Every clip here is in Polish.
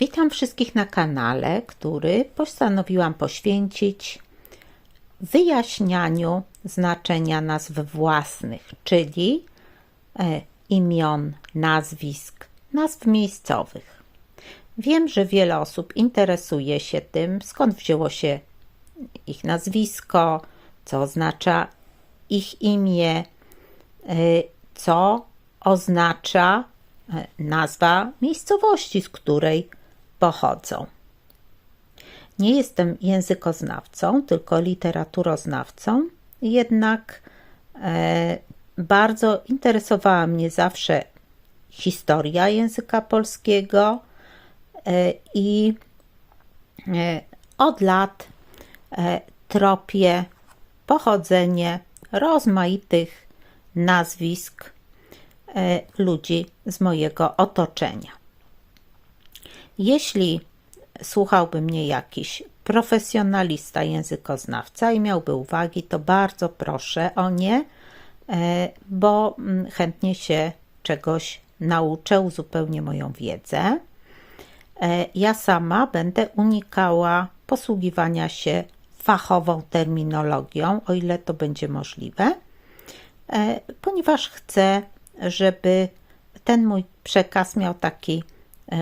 Witam wszystkich na kanale, który postanowiłam poświęcić wyjaśnianiu znaczenia nazw własnych, czyli e, imion, nazwisk, nazw miejscowych. Wiem, że wiele osób interesuje się tym, skąd wzięło się ich nazwisko, co oznacza ich imię, e, co oznacza e, nazwa miejscowości, z której pochodzą. Nie jestem językoznawcą, tylko literaturoznawcą, jednak e, bardzo interesowała mnie zawsze historia języka polskiego e, i e, od lat e, tropię pochodzenie rozmaitych nazwisk e, ludzi z mojego otoczenia. Jeśli słuchałby mnie jakiś profesjonalista, językoznawca i miałby uwagi, to bardzo proszę o nie, e, bo mm, chętnie się czegoś nauczę, uzupełnię moją wiedzę. E, Ja sama będę unikała posługiwania się fachową terminologią, o ile to będzie możliwe, e, ponieważ chcę, żeby ten mój przekaz miał taki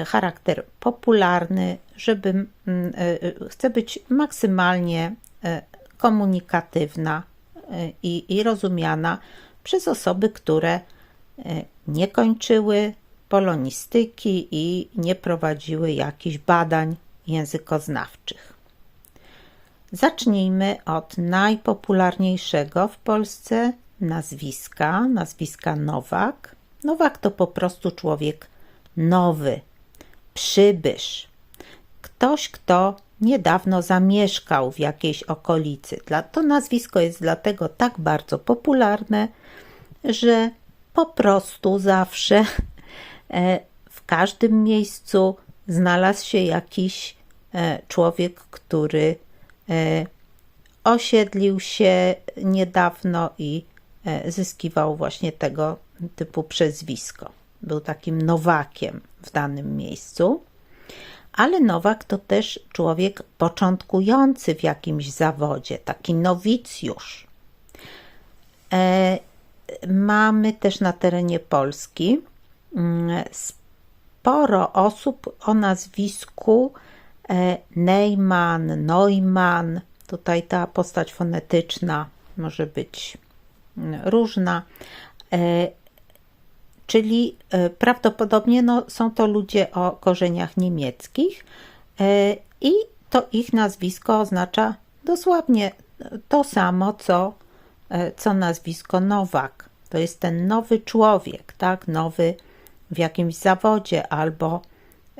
charakter popularny, żeby mm, e, chcę być maksymalnie e, komunikatywna e, i, i rozumiana przez osoby, które e, nie kończyły polonistyki i nie prowadziły jakichś badań językoznawczych. Zacznijmy od najpopularniejszego w Polsce nazwiska, nazwiska Nowak. Nowak to po prostu człowiek nowy, przybysz, ktoś, kto niedawno zamieszkał w jakiejś okolicy. To nazwisko jest dlatego tak bardzo popularne, że po prostu zawsze e, w każdym miejscu znalazł się jakiś e, człowiek, który e, osiedlił się niedawno i zyskiwał właśnie tego typu przezwisko. Był takim nowakiem w danym miejscu. Ale nowak to też człowiek początkujący w jakimś zawodzie, taki nowicjusz. E, mamy też na terenie Polski mm, sporo osób o nazwisku e, Neyman, Neumann. Tutaj ta postać fonetyczna może być mm, różna. E, czyli e, prawdopodobnie no, są to ludzie o korzeniach niemieckich e, i to ich nazwisko oznacza dosłownie to samo, co, e, co nazwisko Nowak. To jest ten nowy człowiek, tak? Nowy w jakimś zawodzie albo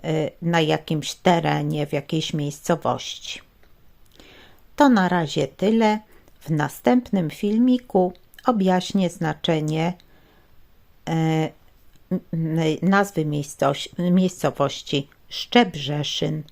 e, na jakimś terenie, w jakiejś miejscowości. To na razie tyle. W następnym filmiku objaśnię znaczenie e, nazwy miejscowości Szczebrzeszyn